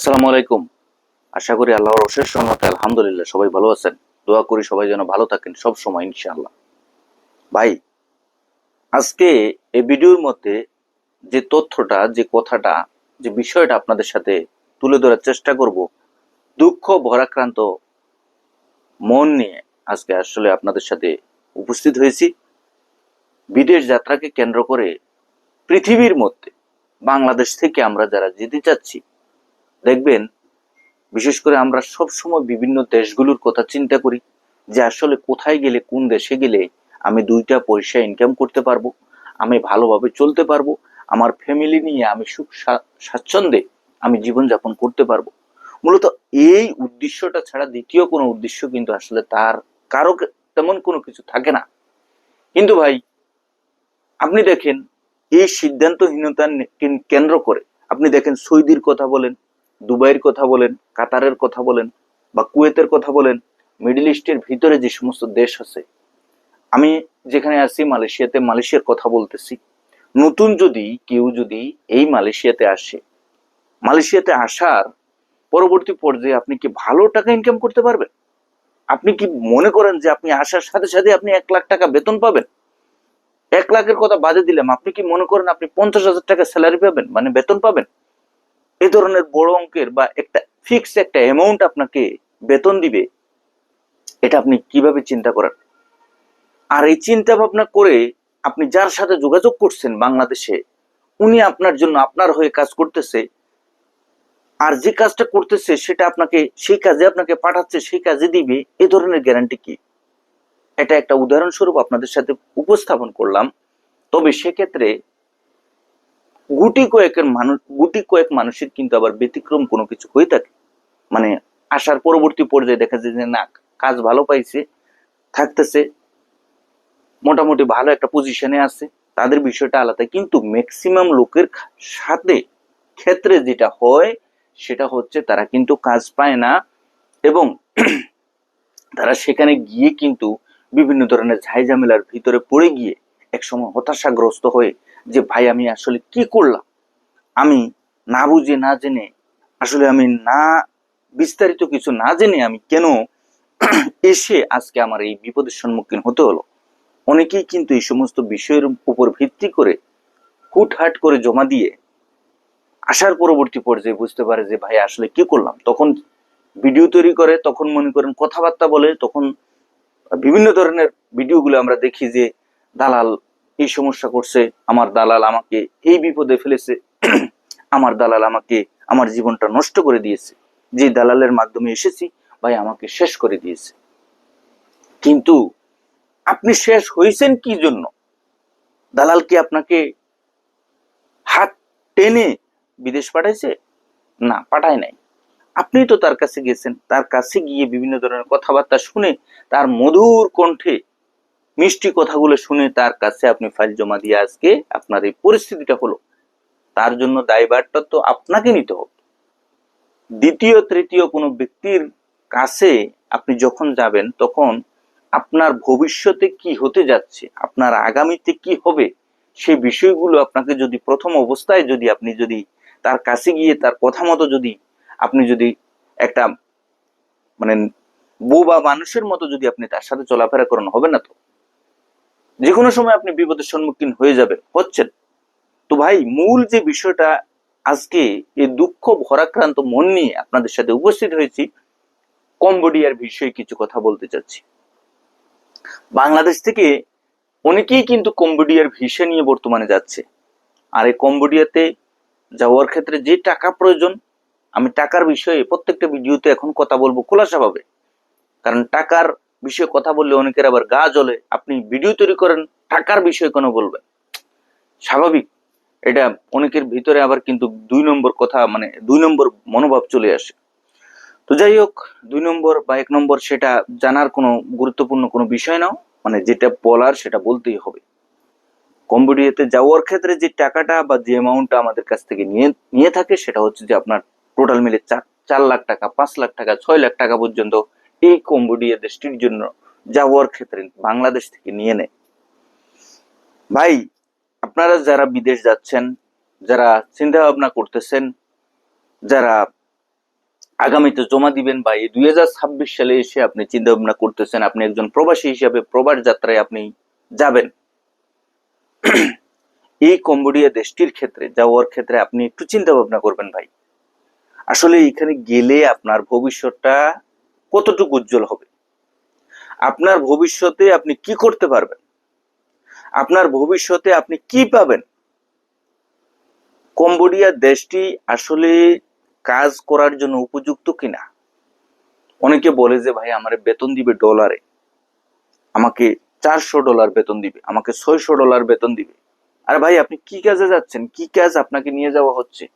আসসালামু আলাইকুম। আশা করি আল্লাহর অশেষ রহমতে আলহামদুলিল্লাহ সবাই ভালো আছেন। দোয়া করি সবাই যেন ভালো থাকেন সব সময়, ইনশাআল্লাহ। ভাই, আজকে এই ভিডিওর মধ্যে যে তথ্যটা, যে কথাটা, যে বিষয়টা আপনাদের সাথে তুলে ধরার চেষ্টা করব, দুঃখ, ভরাক্রান্ত মন নিয়ে আজকে আসলে আপনাদের সাথে উপস্থিত হয়েছি। বিদেশ যাত্রাকে কেন্দ্র করে পৃথিবীর মধ্যে, বাংলাদেশ থেকে আমরা যারা যেতে চাচ্ছি দেখবেন, বিশেষ করে আমরা সব সময় বিভিন্ন দেশগুলোর কথা চিন্তা করি যে আসলে কোথায় গেলে, কোন দেশে গেলে আমি দুইটা পয়সা ইনকাম করতে পারব, আমি ভালোভাবে চলতে পারব, আমার ফ্যামিলি নিয়ে আমি সুখ স্বা- স্বাচ্ছন্দ্যে আমি জীবনযাপন করতে পারব। মূলত এই উদ্দেশ্যটা ছাড়া দ্বিতীয় কোনো উদ্দেশ্য কিন্তু আসলে তার কারও তেমন কোনো কিছু থাকে না। কিন্তু ভাই, আপনি দেখেন, এই সিদ্ধান্তহীনতা কেন্দ্র করে, আপনি দেখেন সৌদির কথা বলেন দুবাইয়ের কথা বলেন, কাতারের কথা বলেন বা কুয়েতের কথা বলেন, মিডল ইস্টের ভিতরে যে সমস্ত দেশ আছে, আমি যেখানে আছি মালয়েশিয়াতে মালয়েশিয়ার কথা বলতেছি। নতুন যদি কেউ যদি এই মালয়েশিয়াতে আসে, মালয়েশিয়াতে আসার পরবর্তী পর্যায়ে আপনি কি ভালো টাকা ইনকাম করতে পারবেন? আপনি কি মনে করেন যে আপনি আসার সাথে সাথে আপনি এক লাখ টাকা বেতন পাবেন? এক লাখের কথা বাদে দিলাম, আপনি কি মনে করেন আপনি পঞ্চাশ হাজার টাকা স্যালারি পাবেন মানে বেতন পাবেন? এই ধরনের বড় অঙ্কের বা একটা ফিক্স একটা অ্যামাউন্ট আপনাকে বেতন দিবে, এটা আপনি কীভাবে চিন্তা করেন? আর এই চিন্তা ভাবনা করে আপনি যার সাথে যোগাযোগ করছেন বাংলাদেশে, উনি আপনার জন্য আপনার হয়ে কাজ করতেছে, আর যে কাজটা করতেছে সেটা আপনাকে, সেই কাজে আপনাকে পাঠাচ্ছে, সেই কাজে দিবে, এ ধরনের গ্যারান্টি কি? এটা একটা উদাহরণস্বরূপ আপনাদের সাথে উপস্থাপন করলাম। তবে সেক্ষেত্রে গুটি কয়েকের মানুষ, গুটি কয়েক মানুষের কিন্তু আবার ব্যতিক্রম কোনো কিছু হয়ে থাকে। মানে আসার পরবর্তী পর্যায়ে দেখা যায় যে, না, কাজ ভালো পাইছে, থাকতেছে, মোটামুটি ভালো একটা পজিশনে আছে, তাদের বিষয়টা আলাদা। কিন্তু ম্যাক্সিমাম লোকের সাথে ক্ষেত্রে যেটা হয়, সেটা হচ্ছে তারা কিন্তু কাজ পায় না এবং তারা সেখানে গিয়ে কিন্তু বিভিন্ন ধরনের ঝাইঝামেলার ভিতরে পড়ে গিয়ে একসময় হতাশাগ্রস্ত হয়ে যে, ভাই, আমি আসলে কি করলাম? আমি না বুঝে, না জেনে, আসলে আমি না, বিস্তারিত কিছু না জেনে আমি কেন এসে আজকে আমার এই বিপদের সম্মুখীন হতে হলো? অনেকেই কিন্তু এই সমস্ত বিষয়ের উপর ভিত্তি করে হুটহাট করে জমা দিয়ে আসার পরবর্তী পর্যায়ে বুঝতে পারে যে, ভাই, আসলে কি করলাম? তখন ভিডিও তৈরি করে, তখন মনে করেন কথাবার্তা বলে, তখন বিভিন্ন ধরনের ভিডিওগুলো আমরা দেখি যে দালাল এই সমস্যা করছে, আমার দালাল আমাকে এই বিপদে ফেলেছে, আমার দালাল আমাকে আমার জীবনটা নষ্ট করে দিয়েছে। যে দালালের মাধ্যমে এসেছি, ভাই আমাকে শেষ করে দিয়েছে। কিন্তু আপনি শেষ হয়েছেন কি জন্য? দালাল কি আপনাকে হাত টেনে বিদেশ পাঠাইছে? না, পাঠায় নাই। আপনি তো তার কাছে গেছেন, তার কাছে গিয়ে বিভিন্ন ধরনের কথাবার্তা শুনে তার মধুর কণ্ঠে মিষ্টি কথাগুলো শুনে তার কাছে আপনি ফাইল জমা দিয়ে আজকে আপনার এই পরিস্থিতিটা হলো। তার জন্য দায়ভারটা তো আপনাকে নিতে হবে। দ্বিতীয়, তৃতীয় কোনো ব্যক্তির কাছে আপনি যখন যাবেন, তখন আপনার ভবিষ্যতে কি হতে যাচ্ছে, আপনার আগামীতে কি হবে সেই বিষয়গুলো আপনাকে যদি প্রথম অবস্থায় যদি আপনি যদি তার কাছে গিয়ে তার কথা মতো যদি আপনি যদি একটা মানে বোবা মানুষের মতো যদি আপনি তার সাথে চলাফেরা করেন, হবে না তো? যে কোনো সময় আপনি বিপদের সম্মুখীন হয়ে যাবেন, হচ্ছেন। তো ভাই, মূল যে বিষয়টা আজকে এই দুঃখ, ভরাক্রান্ত মন নিয়ে আপনাদের সাথে উপস্থিত হয়েছি, কম্বোডিয়ার বিষয়ে কিছু কথা বলতে চাচ্ছি। বাংলাদেশ থেকে অনেকেই কিন্তু কম্বোডিয়ার ভিসা নিয়ে বর্তমানে যাচ্ছে। আর এই কম্বোডিয়াতে যাওয়ার ক্ষেত্রে যে টাকা প্রয়োজন, আমি টাকার বিষয়ে প্রত্যেকটা ভিডিওতে এখন কথা বলব খোলাসাভাবে। কারণ টাকার বিষয়ে কথা বললে অনেকের আবার গা জ্বলে। আপনি ভিডিও তৈরি করেন টাকার বিষয়ে কেন বলবেন? স্বাভাবিক। এটা অনেকের ভিতরে আবার কিন্তু দুই নম্বর কথা মানে দুই নম্বর মনোভাব চলে আসে। তো যাই হোক, দুই নম্বর বা এক নম্বর সেটা জানার কোনো গুরুত্বপূর্ণ কোনো বিষয় নাও মানে যেটা বলার সেটা বলতেই হবে। কম্বোডিয়াতে যাওয়ার ক্ষেত্রে যে টাকাটা বা যে অ্যামাউন্টটা আমাদের কাছ থেকে নিয়ে নিয়ে থাকে, সেটা হচ্ছে যে আপনার টোটাল মিলে চার চার লাখ টাকা, পাঁচ লাখ টাকা, ছয় লাখ টাকা পর্যন্ত এই কম্বোডিয়া দেশটির জন্য যাওয়ার ক্ষেত্রে বাংলাদেশ থেকে নিয়ে নেয়। ভাই, আপনারা যারা বিদেশ যাচ্ছেন, যারা চিন্তা ভাবনা করতেছেন, যারা আগামীতে জমা দিবেন, বা এই দুই সালে এসে আপনি চিন্তা ভাবনা করতেছেন, আপনি একজন প্রবাসী হিসাবে প্রবাস যাত্রায় আপনি যাবেন। এই কম্বোডিয়া দেশটির ক্ষেত্রে, যাওয়ার ক্ষেত্রে আপনি একটু চিন্তা ভাবনা করবেন ভাই। আসলে এখানে গেলে আপনার ভবিষ্যৎটা কতটুকু উজ্জ্বল হবে? আপনার ভবিষ্যতে আপনি কি করতে পারবেন? আপনার ভবিষ্যতে আপনি কি পাবেন? কম্বোডিয়া দেশটি আসলে কাজ করার জন্য উপযুক্ত কিনা? অনেকে বলে যে, ভাই, আমার বেতন দিবে ডলারে। আমাকে চারশো ডলার বেতন দিবে। আমাকে ছয়শো ডলার বেতন দিবে। আর ভাই, আপনি কি কাজে যাচ্ছেন? কি কাজ আপনাকে নিয়ে যাওয়া হচ্ছে?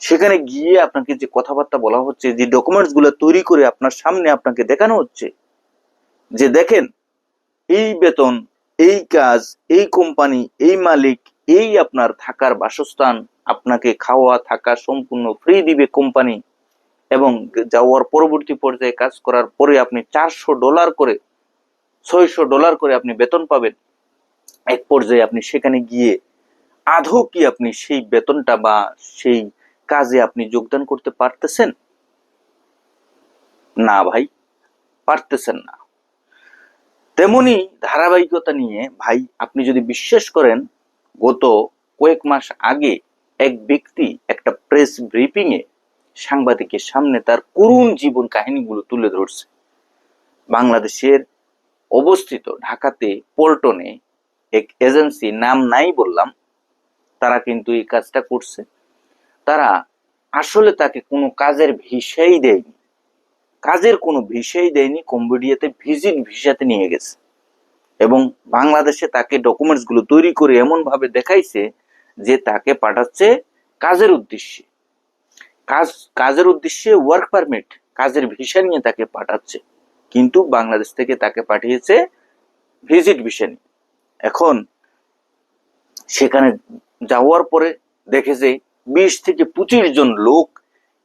সেখানে গিয়ে আপনাকে যে কথাবার্তা বলা হচ্ছে, যে ডকুমেন্টসগুলো তৈরি করে আপনার সামনে আপনাকে দেখানো হচ্ছে, যে দেখেন, এই বেতন, এই কাজ, এই কোম্পানি এই মালিক, এই আপনার থাকার বাসস্থান, আপনাকে খাওয়া, থাকা সম্পূর্ণ ফ্রি দিবে কোম্পানি এবং যাওয়ার পরবর্তী পর্যায়ে কাজ করার পরে আপনি চারশো ডলার করে, ছয়শো ডলার করে আপনি বেতন পাবেন। এক পর্যায়ে আপনি সেখানে গিয়ে আদৌ কি আপনি সেই বেতনটা বা সেই কাজে আপনি যোগদান করতে পারতেছেন? না ভাই, পারতেছেন না। তেমনি ধারাবাহিকতা নিয়ে ভাই, আপনি যদি বিশ্বাস করেন, গত কয়েক মাস আগে এক ব্যক্তি একটা প্রেস ব্রিফিং এ সাংবাদিকের সামনে তার করুণ জীবন কাহিনীগুলো তুলে ধরছে। বাংলাদেশের অবস্থিত ঢাকাতে পল্টনে এক এজেন্সি, নাম নাই বললাম, তারা কিন্তু এই কাজটা করছে। তারা আসলে তাকে কোনো কাজের ভিসাই দেয়নি। কাজের কোনো ভিসাই দেয়নি, কম্বোডিয়াতে ভিজিট ভিসাতে নিয়ে গেছে। এবং বাংলাদেশে তাকে ডকুমেন্টসগুলো তৈরি করে এমন ভাবে দেখাইছে যে তাকে পাঠাচ্ছে কাজের উদ্দেশ্যে। কাজ, কাজের উদ্দেশ্যে ওয়ার্ক পারমিট কাজের ভিসা নিয়ে তাকে পাঠাচ্ছে। কিন্তু বাংলাদেশ থেকে তাকে পাঠিয়েছে ভিজিট ভিসা নিয়ে। এখন সেখানে যাওয়ার পরে দেখে যে বিশ থেকে পঁচিশ জন লোক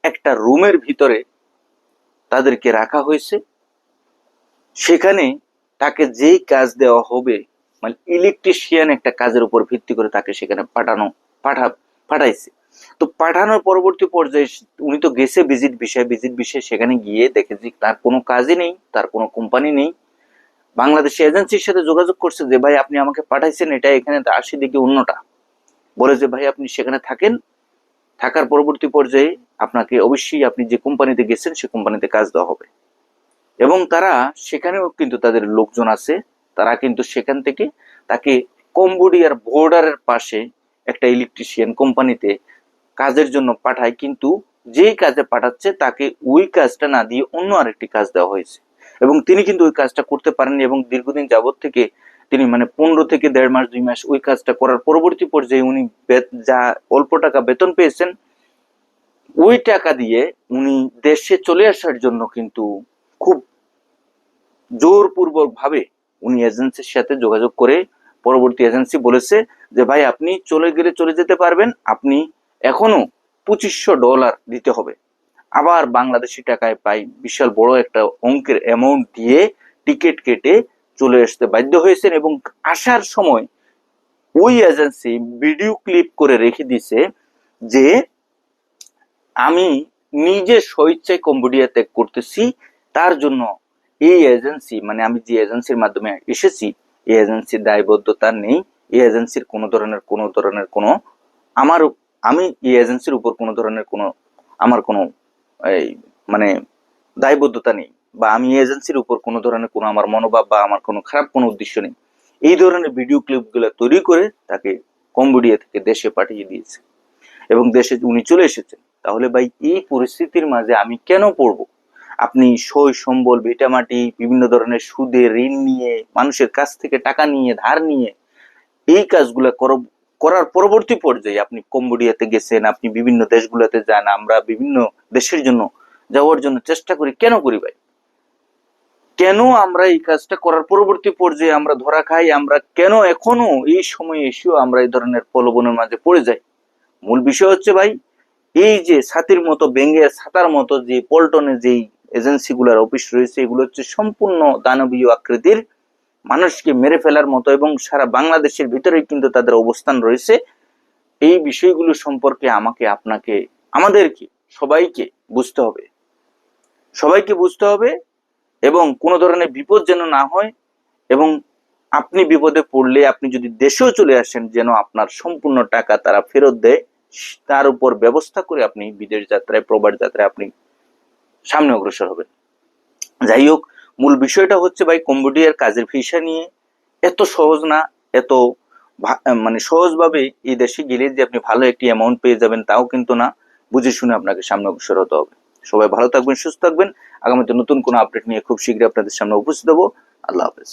একটা রুমের ভিতরে তাদেরকে রাখা হয়েছে। সেখানে তাকে যেই কাজ দেওয়া হবে মানে ইলেকট্রিশিয়ান একটা কাজের উপর ভিত্তি করে তাকে সেখানে পাঠানো, পাঠা, পাঠাইছে। তো পাঠানোর পরবর্তী পর্যায়ে উনি তো গেছে ভিজিট বিষয় ভিজিট বিষয়ে সেখানে গিয়ে দেখে যে তার কোনো কাজই নেই, তার কোনো কোম্পানি নেই। বাংলাদেশ এজেন্সির সাথে যোগাযোগ করছে যে, ভাই, আপনি আমাকে পাঠাইছেন, এটা এখানে আসি দেখি অন্যটা। বলে যে, ভাই, আপনি সেখানে থাকেন থাকার পরবর্তী পর্যায়ে আপনাকে অবশ্যই আপনি যে কোম্পানিতে গেছেন, সে কোম্পানিতে কাজ দেওয়া হবে। এবং তারা সেখানেও কিন্তু তাদের লোকজন আছে। তারা কিন্তু সেখান থেকে তাকে কম্বোডিয়ার বর্ডারের পাশে একটা ইলেকট্রিশিয়ান কোম্পানিতে কাজের জন্য পাঠায়। কিন্তু যেই কাজে পাঠাচ্ছে, তাকে ওই কাজটা না দিয়ে অন্য আরেকটি কাজ দেওয়া হয়েছে। এবং তিনি কিন্তু ওই কাজটা করতে পারেননি এবং দীর্ঘদিন যাবৎ থেকে তিনি মানে পনেরো থেকে দেড় মাস, দুই মাস ওই কাজটা করার পরবর্তী পর্যায়ে উনি যা অল্প টাকা বেতন পেয়েছেন, ওই টাকা দিয়ে উনি দেশে চলে আসার জন্য কিন্তু খুব জোরপূর্বক ভাবে উনি এজেন্সির সাথে যোগাযোগ করে পরবর্তী এজেন্সি বলেছে যে, ভাই, আপনি চলে গেলে চলে যেতে পারবেন, আপনি এখনও পঁচিশশো ডলার দিতে হবে। আবার বাংলাদেশি টাকায় পাই বিশাল বড় একটা অঙ্কের অ্যামাউন্ট দিয়ে টিকিট কেটে চলে আসতে বাধ্য হয়েছেন এবং আসার সময় ওই এজেন্সি ভিডিও ক্লিপ করে রেখে দিছে যে আমি নিজে স্বেচ্ছায় কম্বোডিয়া ত্যাগ করতেছি, তার জন্য এই এজেন্সি মানে আমি যে এজেন্সির মাধ্যমে এসেছি, এই এজেন্সির দায়বদ্ধতা নেই, এই এজেন্সির কোনো ধরনের কোনো ধরনের কোনো আমার আমি এই এজেন্সির উপর কোনো ধরনের কোনো, আমার কোনো এই মানে দায়বদ্ধতা নেই। বা আমি এজেন্সির উপর কোনো ধরনের কোনো আমার মনোভাব বা আমার কোনো খারাপ কোনো উদ্দেশ্য নেই। এই ধরনের ভিডিও ক্লিপগুলো তৈরি করে তাকে কম্বোডিয়া থেকে দেশে পাঠিয়ে দিয়েছে। এবং দেশে উনি চলে এসেছেন, তাহলে ভাই এই পরিস্থিতির মাঝে আমি কেন পড়ব? আপনি সই সম্বল, ভিটামাটি, বিভিন্ন ধরনের সুদে ঋণ নিয়ে, মানুষের কাছ থেকে টাকা নিয়ে, ধার নিয়ে এই কাজগুলো করার পরবর্তী পর্যায়ে আপনি কম্বোডিয়াতে গেছেন, আপনি বিভিন্ন দেশগুলোতে যান, আমরা বিভিন্ন দেশের জন্য যাওয়ার জন্য চেষ্টা করি। কেন করি ভাই? কেন আমরা এই কাজটা করার পরবর্তী পর্যায়ে আমরা ধরা খাই? আমরা কেন এখনও এই সময়ে এসেও আমরা এই ধরনের প্রলোভনের মাঝে পড়ে যাই? মূল বিষয় হচ্ছে ভাই, এই যে ছাতির মতো বেঙ্গে ছাতার মতো যে পল্টনে যেই এজেন্সিগুলোর অফিস রয়েছে, এগুলো হচ্ছে সম্পূর্ণ দানবীয় আকৃতির, মানুষকে মেরে ফেলার মতো এবং সারা বাংলাদেশের ভিতরে কিন্তু তাদের অবস্থান রয়েছে। এই বিষয়গুলো সম্পর্কে আমাকে, আপনাকে, আমাদেরকে, সবাইকে বুঝতে হবে। সবাইকে বুঝতে হবে এবং কোনো ধরনের বিপদ যেন না হয় এবং আপনি বিপদে পড়লে আপনি যদি দেশেও চলে আসেন, যেন আপনার সম্পূর্ণ টাকা তারা ফেরত দেয়, তার উপর ব্যবস্থা করে আপনি বিদেশ যাত্রায়, প্রবাস যাত্রায় আপনি সামনে অগ্রসর হবেন। যাই হোক, মূল বিষয়টা হচ্ছে ভাই, কম্বোডিয়ার কাজের ভিসা নিয়ে এত সহজ না, এত মানে সহজভাবে এই দেশে গেলে যে আপনি ভালো একটি অ্যামাউন্ট পেয়ে যাবেন, তাও কিন্তু না। বুঝে শুনে আপনাকে সামনে অগ্রসর হতে হবে। সবাই ভালো থাকবেন, সুস্থ থাকবেন। আগামীতে নতুন কোনো আপডেট নিয়ে খুব শীঘ্রই আপনাদের সামনে উপস্থিত হব। আল্লাহ হাফেজ।